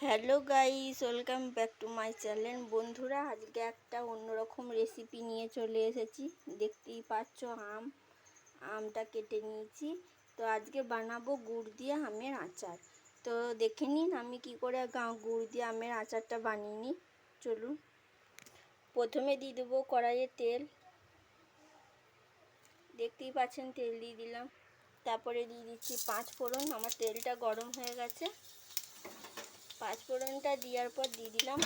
Hello guys, welcome back to my channel. বন্ধুরা, আজকে একটা অন্যরকম রেসিপি নিয়ে চলে এসেছি। দেখতেই পাচ্ছ, আম, আমটা কেটে নিয়েছি। তো আজকে বানাবো গুড় দিয়ে আমের আচার। তো দেখে নিন আমি কি করে গুড় দিয়ে আমের আচারটা বানিয়ে নিই। চলুন। প্রথমে দিয়ে দেবো কড়াইয়ে তেল। দেখতেই পাচ্ছেন, তেল দিয়ে দিলাম। তারপরে দিয়ে দিচ্ছি পাঁচ ফোড়ন। আমার তেলটা গরম হয়ে গেছে। পাঁচ ফোড়নটা দেওয়ার পর দিয়ে দিলাম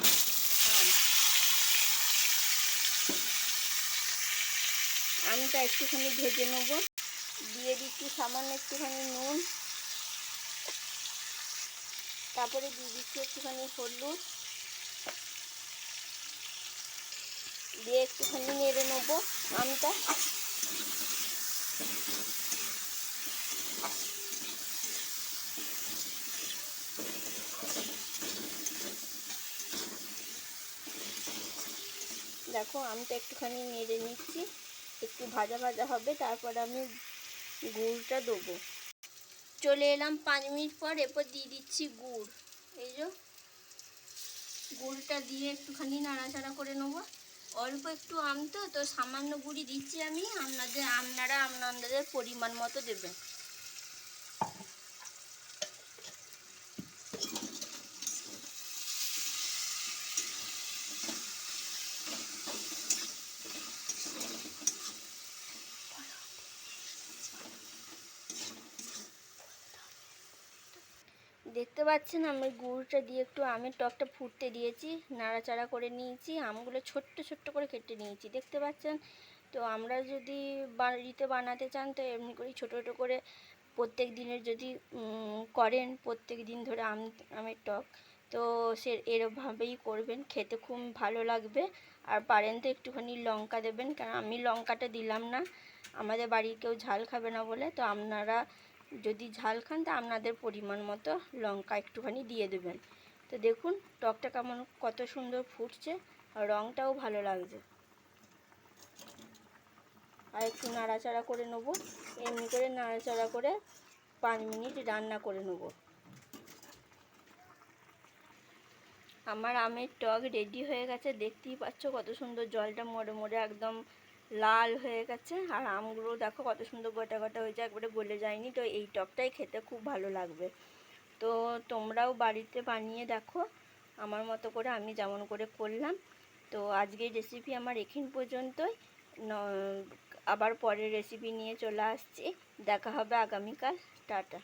আম। আমটা একটুখানি ভেজে নেব। দিয়ে দিচ্ছি সামান্য একটুখানি নুন। তারপরে দিয়ে দিচ্ছি একটুখানি হলুদ। দিয়ে একটুখানি নেড়ে নেব আমটা। দেখো আমটা একটুখানি নেড়ে নিচ্ছি, একটু ভাজা ভাজা হবে, তারপর আমি গুড়টা দেবো। চলে এলাম পাঁচ মিনিট পর, এরপর দিয়ে দিচ্ছি গুড়। এই যে, গুড়টা দিয়ে একটুখানি নাড়াচাড়া করে নেব। অল্প একটু আম তো তো সামান্য গুড়ি দিচ্ছি আমি, আপনাদের, আপনারা আপনাদের পরিমাণ মতো দেবেন। দেখতে পাচ্ছেন আমি গুড়টা দিয়ে একটু আমের টকটা ফুটতে দিয়েছি, নাড়াচাড়া করে নিয়েছি, আমগুলো ছোট্ট ছোট্ট করে কেটে নিয়েছি, দেখতে পাচ্ছেন? তো আমরা যদি বাড়িতে বানাতে চান তো এমনি করেই ছোটো ছোটো করে প্রত্যেক দিনের যদি করেন, প্রত্যেক দিন ধরে আম, আমের টক, তো সে এরভাবেই করবেন, খেতে খুব ভালো লাগবে। আর পারেন তো একটুখানি লঙ্কা দেবেন কারণ আমি লঙ্কাটা দিলাম না, আমাদের বাড়ির কেউ ঝাল খাবে না বলে, তো আপনারা যদি ঝাল খান, তা আপনাদের পরিমাণ মতো লঙ্কা একটুখানি দিয়ে দেবেন। তো দেখুন, টকটা কেমন, কত সুন্দর ফুটছে, আর রঙটাও ভালো লাগছে। আর একটু নাড়াচাড়া করে নেব। এমনি করে নাড়াচাড়া করে পাঁচ মিনিট রান্না করে নেব। আমার আমের টক রেডি হয়ে গেছে। দেখতেই পাচ্ছ কত সুন্দর জলটা মরে মরে একদম লাল হয়ে গেছে। আর আমগুলো দেখো কত সুন্দর গোটা গোটা হয়েছে, একবারে গলে যায়নি। তো এই টকটাই খেতে খুব ভালো লাগবে। তো তোমরাও বাড়িতে বানিয়ে দেখো। আমার মতো করে আমি যেমন করে করলাম। তো আজকের রেসিপি আমার এখান পর্যন্তই। আবার পরের রেসিপি নিয়ে চলে আসছি। দেখা হবে আগামীকাল। টাটা।